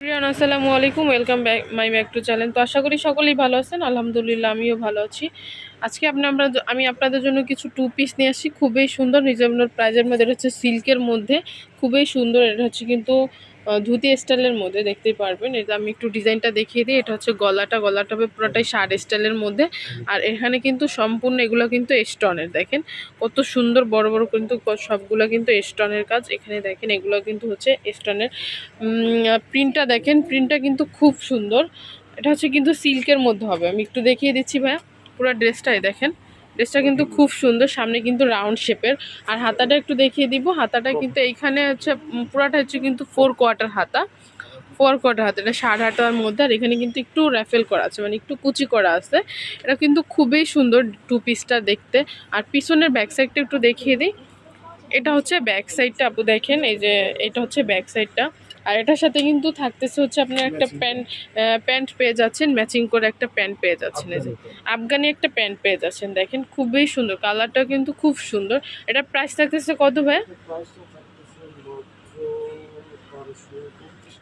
আসসালামু আলাইকুম। Welcome back my back to channel তো আশা করি সকলেই ভালো আছেন। আলহামদুলিল্লাহ, আমিও ভালো আছি। আজকে আপনার আমরা আমি আপনাদের জন্য কিছু টু পিস নিয়ে আসি খুবই সুন্দর রিজনেবল প্রাইজের মধ্যে হচ্ছে সিল্কের মধ্যে। খুবই সুন্দর, এটা হচ্ছে কিন্তু ধুতি স্টাইলের মধ্যে দেখতেই পারবেন। এটা আমি একটু ডিজাইনটা দেখিয়ে দিই, এটা হচ্ছে গলাটা গলাটা হবে পুরোটাই শার্ট স্টাইলের মধ্যে। আর এখানে কিন্তু সম্পূর্ণ এগুলো কিন্তু স্টোনের, দেখেন। কত সুন্দর বড় বড় কিন্তু সবগুলো কিন্তু স্টোনের কাজ। এখানে দেখেন, এগুলো কিন্তু হচ্ছে স্টোনের। প্রিন্টটা দেখেন, প্রিন্টটা কিন্তু খুব সুন্দর। এটা হচ্ছে কিন্তু সিল্কের মধ্যে হবে। আমি একটু দেখিয়ে দিচ্ছি ভাইয়া। পুরো ড্রেসটাই দেখেন। ড্রেসটা কিন্তু খুব সুন্দর সামনে কিন্তু রাউন্ড শেপের আর হাতাটা একটু দেখিয়ে দিব হাতাটা কিন্তু এইখানে হচ্ছে পুরাটা হচ্ছে কিন্তু ফোর কোয়ার্টার হাতা। ফোর কোয়ার্টার হাতা এটা ষাট হাতার মধ্যে আর এখানে কিন্তু একটু র্যাফেল করা আছে মানে একটু কুচি করা আছে। এটা কিন্তু খুবই সুন্দর টু পিসটা দেখতে। আর পিছনের ব্যাক সাইডটা একটু দেখিয়ে দিই। এটা হচ্ছে ব্যাক সাইডটা আপু দেখেন এই যে এটা হচ্ছে ব্যাক সাইডটা আর এটার সাথে কিন্তু থাকতেছে হচ্ছে আপনার একটা প্যান্ট প্যান্ট পেয়ে যাচ্ছেন ম্যাচিং করে একটা প্যান্ট পেয়ে যাচ্ছেন। এই যে আফগানি একটা প্যান্ট পেয়ে যাচ্ছেন দেখেন খুবই সুন্দর কালারটা কিন্তু খুব সুন্দর। এটা প্রাইস থাকতেছে কত ভাই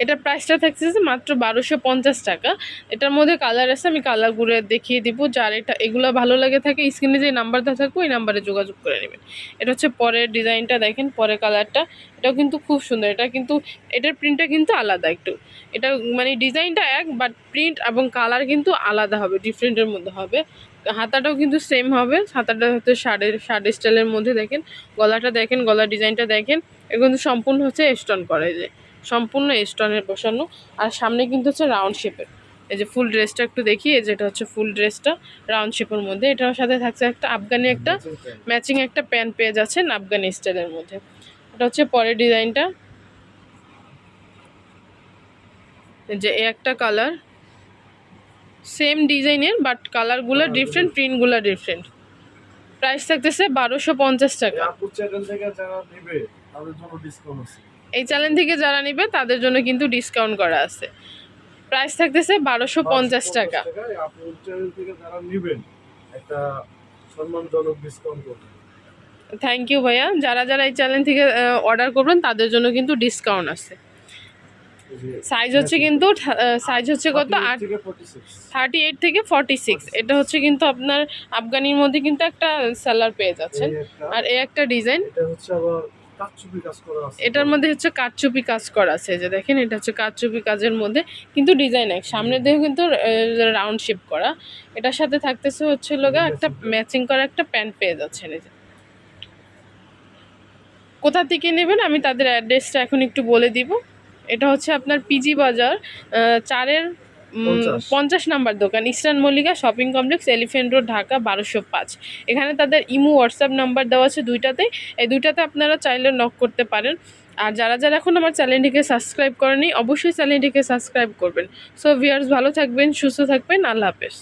এটা প্রাইসটা থাকতেছে মাত্র বারোশো পঞ্চাশ টাকা। এটার মধ্যে কালার আছে, আমি কালারগুলো দেখিয়ে দিব। যার এটা, এগুলো ভালো লাগে থাকে স্ক্রিনে যে নাম্বারটা থাকবে, ওই নাম্বারে যোগাযোগ করে নেবেন। এটা হচ্ছে পরের ডিজাইনটা দেখেন, পরের কালারটা এটাও কিন্তু খুব সুন্দর। এটা কিন্তু, এটার প্রিন্টটা কিন্তু আলাদা একটু। এটা মানে ডিজাইনটা এক বাট প্রিন্ট এবং কালার কিন্তু আলাদা হবে ডিফারেন্টের মধ্যে হবে। হাতাটাও কিন্তু সেম হবে। হাতাটা হচ্ছে শাড়ির শাড়ি স্টাইলের মধ্যে দেখেন। গলাটা দেখেন, গলার ডিজাইনটা দেখেন। এগুলো কিন্তু সম্পূর্ণ হচ্ছে স্টোন করে যে। সম্পূর্ণ স্টোনের বসানো। আর সামনে কিন্তু হচ্ছে রাউন্ড শেপের এই যে ফুল ড্রেসটা একটু দেখি এই যেটা হচ্ছে ফুল ড্রেসটা রাউন্ড শেপের মধ্যে। এটার সাথে থাকছে একটা আফগানি একটা ম্যাচিং একটা প্যান্ট পেয়ে যাচ্ছেন আফগানি স্টাইলের মধ্যে। এটা হচ্ছে পরের ডিজাইনটা। এই যে এ একটা কালার সেম ডিজাইনের বাট কালারগুলো ডিফারেন্ট প্রিন্টগুলো ডিফারেন্ট প্রাইস থাকতেছে বারোশো পঞ্চাশ টাকা। চ্যানেল থেকে যারা নেবে তাদের জন্য ডিসকাউন্ট আছে। এই চ্যানেল থেকে যারা নেবে তাদের জন্য কিন্তু ডিসকাউন্ট করা আছে। প্রাইস থাকতেছে বারোশো পঞ্চাশ টাকা। থ্যাংক ইউ ভাইয়া। যারা যারা এই চ্যানেল থেকে অর্ডার করবেন তাদের জন্য কিন্তু ডিসকাউন্ট আছে। সাইজ হচ্ছে কিন্তু সাইজ হচ্ছে কত? আট থার্টি এইট থেকে ফর্টি সিক্স এটা হচ্ছে কিন্তু আপনার আফগানির মধ্যে কিন্তু একটা সালার পেয়ে যাচ্ছেন। আর এই একটা ডিজাইন হচ্ছে আবার এটার মধ্যে হচ্ছে কারচুপি কাজ করা আছে যে দেখেন, এটা হচ্ছে কারচুপি কাজের মধ্যে কিন্তু ডিজাইন এক। সামনের দিকে কিন্তু রাউন্ড শেপ করা। এটার সাথে থাকতেছে হচ্ছে লগা একটা ম্যাচিং করা একটা প্যান্ট পেয়ে যাচ্ছেন, এই কোথা থেকে নেবেন আমি তাদের অ্যাড্রেসটা এখন একটু বলে দিব। এটা হচ্ছে আপনার পিজি বাজার চারের পঞ্চাশ। নাম্বার দোকান Eastern Mallika Shopping Complex, Elephant Road, Dhaka বারোশো পাঁচ। এখানে তাদের ইমু, হোয়াটসঅ্যাপ নাম্বার দেওয়া আছে দুইটাতে। এই দুইটাতে আপনারা চাইলে নক করতে পারেন। আর যারা যারা এখন আমার চ্যানেলটিকে সাবস্ক্রাইব করেনি, অবশ্যই চ্যানেলটিকে সাবস্ক্রাইব করবেন। সো ভিউয়ার্স ভালো থাকবেন, সুস্থ থাকবেন, আল্লাহ হাফেজ।